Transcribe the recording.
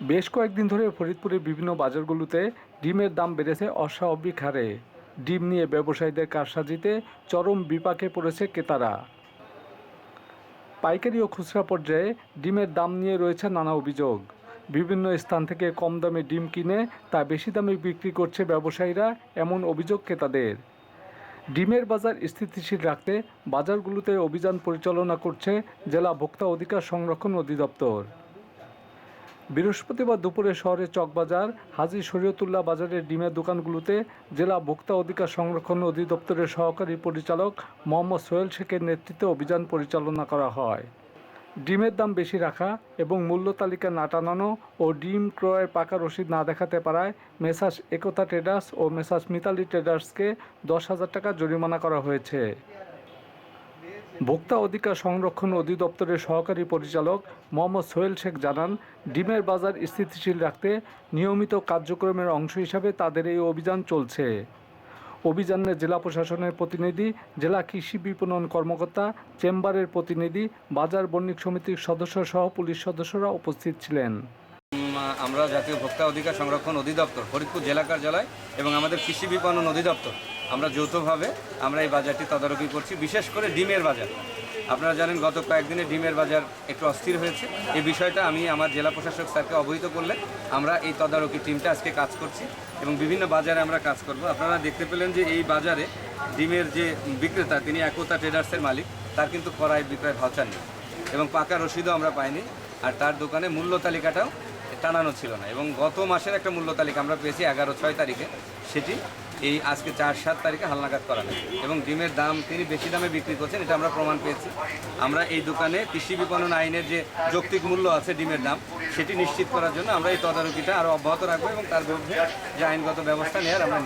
বেশ কয়েকদিন ধরে ফরিদপুরের বিভিন্ন বাজারগুলোতে ডিমের দাম বেড়েছে অস্বাভাবিক হারে। ডিম নিয়ে ব্যবসায়ীদের কারসাজিতে চরম বিপাকে পড়েছে ক্রেতারা। পাইকারি ও খুচরা পর্যায়ে ডিমের দাম নিয়ে রয়েছে নানা অভিযোগ। বিভিন্ন স্থান থেকে কম দামে ডিম কিনে তা বেশি দামে বিক্রি করছে ব্যবসায়ীরা এমন অভিযোগ ক্রেতাদের। ডিমের বাজার স্থিতিশীল রাখতে বাজারগুলোতে অভিযান পরিচালনা করছে জেলা ভোক্তা অধিকার সংরক্ষণ অধিদপ্তর। বৃহস্পতিবার দুপুরে শহরের চকবাজার, হাজি শরীয়তুল্লাহ বাজারের ডিমের দোকানগুলোতে জেলা ভোক্তা অধিকার সংরক্ষণ অধিদপ্তরের সহকারী পরিচালক মোহাম্মদ সোহেল শেখের নেতৃত্বে অভিযান পরিচালনা করা হয়। ডিমের দাম বেশি রাখা এবং মূল্য তালিকা না টানানো ও ডিম ক্রয়ের পাকা রসিদ না দেখাতে পারায় মেসাস একতা ট্রেডার্স ও মেসাস মিতালি ট্রেডার্সকে দশ হাজার টাকা জরিমানা করা হয়েছে। ভোক্তা অধিকার সংরক্ষণ অধিদপ্তরের সহকারী পরিচালক মোহাম্মদ সোহেল শেখ জানান, ডিমের বাজার স্থিতিশীল রাখতে নিয়মিত কার্যক্রমের অংশ হিসাবে তাদের এই অভিযান চলছে। অভিযানে জেলা প্রশাসনের প্রতিনিধি, জেলা কৃষি বিপণন কর্মকর্তা, চেম্বারের প্রতিনিধি, বাজার বণিক সমিতির সদস্য সহ পুলিশ সদস্যরা উপস্থিত ছিলেন। আমরা জাতীয় ভোক্তা অধিকার সংরক্ষণ অধিদপ্তর, ফরিদপুর জেলা কার্যালয় এবং আমাদের কৃষি বিপণন অধিদপ্তর আমরা যৌথভাবে আমরা এই বাজারটি তদারকি করছি, বিশেষ করে ডিমের বাজার। আপনারা জানেন গত কয়েকদিনে ডিমের বাজার একটু অস্থির হয়েছে। এই বিষয়টা আমি আমার জেলা প্রশাসক স্যারকে অবহিত করলে আমরা এই তদারকি টিমটা আজকে কাজ করছি এবং বিভিন্ন বাজারে আমরা কাজ করব। আপনারা দেখতে পেলেন যে এই বাজারে ডিমের যে বিক্রেতা, তিনি একতা ট্রেডার্সের মালিক, তার কিন্তু ক্রয় বিক্রয় ভাউচার নেই এবং পাকা রসিদও আমরা পাইনি আর তার দোকানে মূল্য তালিকাটাও টানানো ছিল না এবং গত মাসের একটা মূল্য তালিকা আমরা পেয়েছি এগারো ছয় তারিখে, সেটি এই আজকে চার সাত তারিখে হালনাগাদ করা হয়েছে। এবং ডিমের দাম তিনি বেশি দামে বিক্রি করছেন, এটা আমরা প্রমাণ পেয়েছি। আমরা এই দোকানে কৃষি বিপণন আইনের যে যৌক্তিক মূল্য আছে ডিমের দাম, সেটি নিশ্চিত করার জন্য আমরা এই তদারকিটা আরও অব্যাহত রাখব এবং তার বিরুদ্ধে যে আইনগত ব্যবস্থা নেওয়ার আমরা